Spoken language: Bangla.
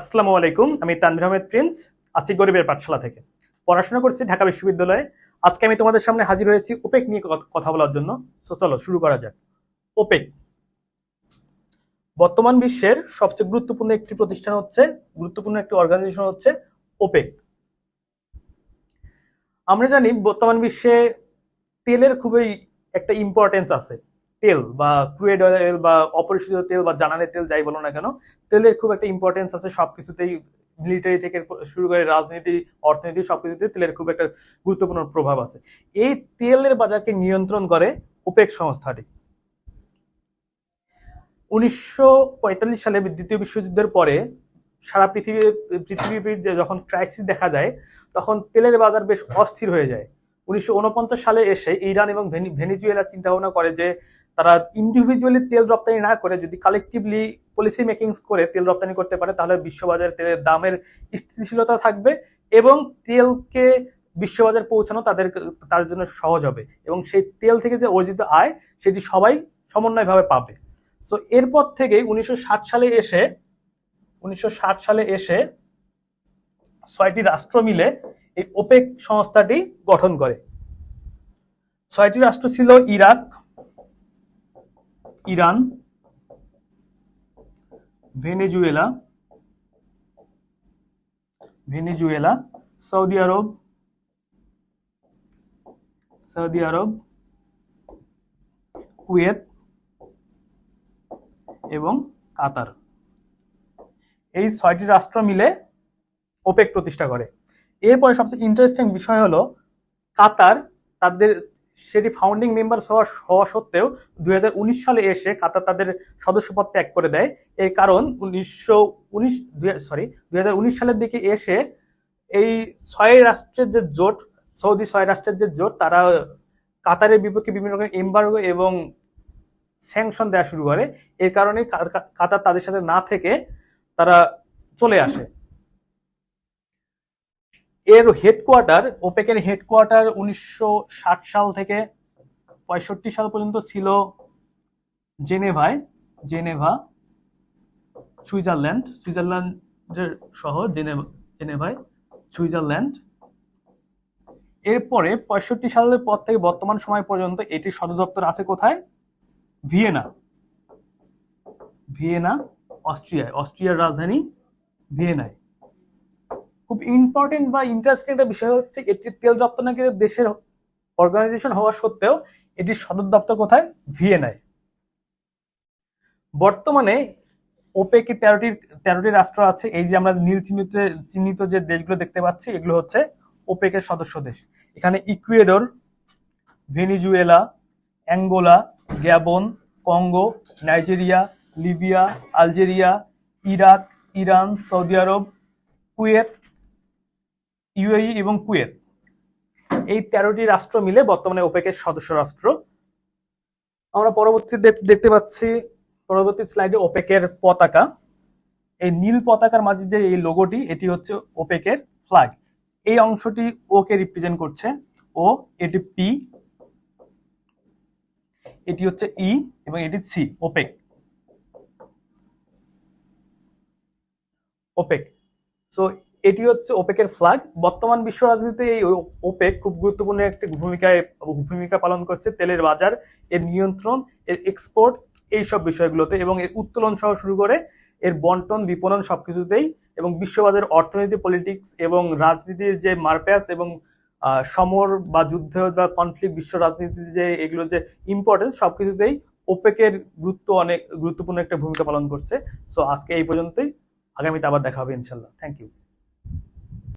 আসসালামু আলাইকুম, আমি তানভীর আহমেদ প্রিন্স, আছি গরিবের পাঠশালা থেকে। পড়াশোনা করছি ঢাকা বিশ্ববিদ্যালয়ে। আজকে আমি তোমাদের সামনে হাজির হয়েছি ওপেক নিয়ে কথা বলার জন্য। তো চলো, শুরু করা যাক। ওপেক। বর্তমান বিশ্বের সবচেয়ে গুরুত্বপূর্ণ একটি প্রতিষ্ঠান হচ্ছে, গুরুত্বপূর্ণ একটি অর্গানাইজেশন হচ্ছে ওপেক। আমরা জানি, বর্তমান বিশ্বে তেলের খুবই একটা ইম্পর্টেন্স আছে। তেল বা ক্রুয়েড অয়েল বা অপরিশোধিত তেল বা জ্বালানি তেল যাই বলো না কেন, তেলের খুব একটা ইম্পর্টেন্স আছে সবকিছুতেই। মিলিটারি থেকে শুরু করে রাজনীতি, অর্থনীতি সবকিছুতে তেলের খুব একটা গুরুত্বপূর্ণ প্রভাব আছে। এই তেলের বাজারকে নিয়ন্ত্রণ করে ওপেক সংস্থাটি। উনিশশো পঁয়তাল্লিশ সালে দ্বিতীয় বিশ্বযুদ্ধের পরে সারা পৃথিবী, পৃথিবীর যখন ক্রাইসিস দেখা যায়, তখন তেলের বাজার বেশ অস্থির হয়ে যায়। উনিশশো উনপঞ্চাশ সালে এসে ইরান এবং ভেনি- ভেনিজুয়েলা চিন্তা ভাবনা করে যে তারা ইন্ডিভিজুয়ালি তেল রপ্তানি না করে, যদি কালেকটিভলি পলিসি মেকিংস করে তেল রপ্তানি করতে পারে, তাহলে বিশ্ববাজারে তেলের দামের স্থিতিশীলতা থাকবে এবং তেলকে বিশ্ববাজার পৌঁছানো তাদের তাদের জন্য সহজ হবে। এবং সেই তেল থেকে যে অর্জিত আয়, সেটি সবাই সমন্বয়ভাবে পাবে। সো এরপর থেকেই উনিশশো সালে এসে, উনিশশো ষাট সালে এসে ছয়টি রাষ্ট্র মিলে এই ওপেক সংস্থাটি গঠন করে। ছয়টি রাষ্ট্র ছিল Iraq Iran, Venezuela Venezuela, Saudi Arab Saudi Arab, Kuwait এবং কাতার। এই ছয়টি রাষ্ট্র মিলে ওপেক প্রতিষ্ঠা করে। এরপরে সবচেয়ে ইন্টারেস্টিং বিষয় হলো কাতার, তাদের সেটি ফাউন্ডিং মেম্বার হওয়া সত্ত্বেও দুই হাজার উনিশ সালে এসে কাতার তাদের সদস্যপদ ত্যাগ করে দেয়। এই কারণ উনিশশো উনিশ সরি দু হাজার উনিশ সালের দিকে এসে এই ছয় রাষ্ট্রের যে জোট, সৌদি ছয় রাষ্ট্রের যে জোট, তারা কাতারের বিপক্ষে বিভিন্ন রকম এম্বার্গো এবং স্যাংশন দেওয়া শুরু করে। এর কারণে কাতার তাদের সাথে না থেকে তারা চলে আসে। এর হেডকোয়ার্টার ওপেকের হেডকোয়ার্টার উনিশশো ষাট সাল থেকে পঁয়ষট্টি সাল পর্যন্ত ছিল জেনেভায়, জেনেভা, সুইজারল্যান্ড, সুইজারল্যান্ডের শহর জেনেভা, জেনেভায়, সুইজারল্যান্ড। এরপরে পঁয়ষট্টি সালের পর থেকে বর্তমান সময় পর্যন্ত এটির সদর দপ্তর আছে কোথায়? ভিয়েনা। ভিয়েনা, অস্ট্রিয়ায়, অস্ট্রিয়ার রাজধানী ভিয়েনায়। খুব ইম্পর্টেন্ট বা ইন্টারেস্টিং একটা বিষয় হচ্ছে এটি তেল রপ্তানিকারী দেশের অর্গানাইজেশন হওয়া সত্ত্বেও এটির সদর দপ্তর কোথায়? ভিয়েনায়। বর্তমানে ওপেকে তেরোটি তেরোটি রাষ্ট্র আছে। এই যে আমরা নীল চিহ্নিত চিহ্নিত যে দেশগুলো দেখতে পাচ্ছি, এগুলো হচ্ছে ওপেকের সদস্য দেশ। এখানে Ecuador, Venezuela, Angola, Gabon, Congo, Nigeria, Libya, Algeria, Iraq, Iran, Saudi Arab, Kuwait UAE এবং কুয়েত। এই তেরোটি রাষ্ট্র মিলে বর্তমানে ওপেকের সদস্য রাষ্ট্র। আমরা পরবর্তী দেখতে পাচ্ছি, পরবর্তী স্লাইডে ওপেকের পতাকা। এই নীল পতাকার মাঝে যে এই লোগোটি, এটি হচ্ছে ওপেকের ফ্ল্যাগ এই অংশটি ওকে রিপ্রেজেন্ট করছে। ও, এটি পি, এটি হচ্ছে ই এবং এটি সি, ওপেক। ওপেক। সো এটি হচ্ছে ওপেকের ফ্ল্যাগ বর্তমান বিশ্ব রাজনীতিতে এই ওপেক খুব গুরুত্বপূর্ণ একটি ভূমিকায়, ভূমিকা পালন করছে। তেলের বাজার, এর নিয়ন্ত্রণ, এর এক্সপোর্ট এই সব বিষয়গুলোতে এবং এর উত্তোলন সহ শুরু করে এর বন্টন, বিপণন সবকিছুতেই এবং বিশ্ববাজারের অর্থনীতি পলিটিক্স এবং রাজনীতির যে মারপ্যাচ এবং সমর বা যুদ্ধ বা কনফ্লিক্ট বিশ্ব রাজনীতির যে এগুলো যে ইম্পর্টেন্স সবকিছুতেই ওপেকের গুরুত্ব অনেক, গুরুত্বপূর্ণ একটা ভূমিকা পালন করছে। সো আজকে এই পর্যন্তই। আগামীতে আবার দেখা হবে ইনশাল্লাহ থ্যাংক ইউ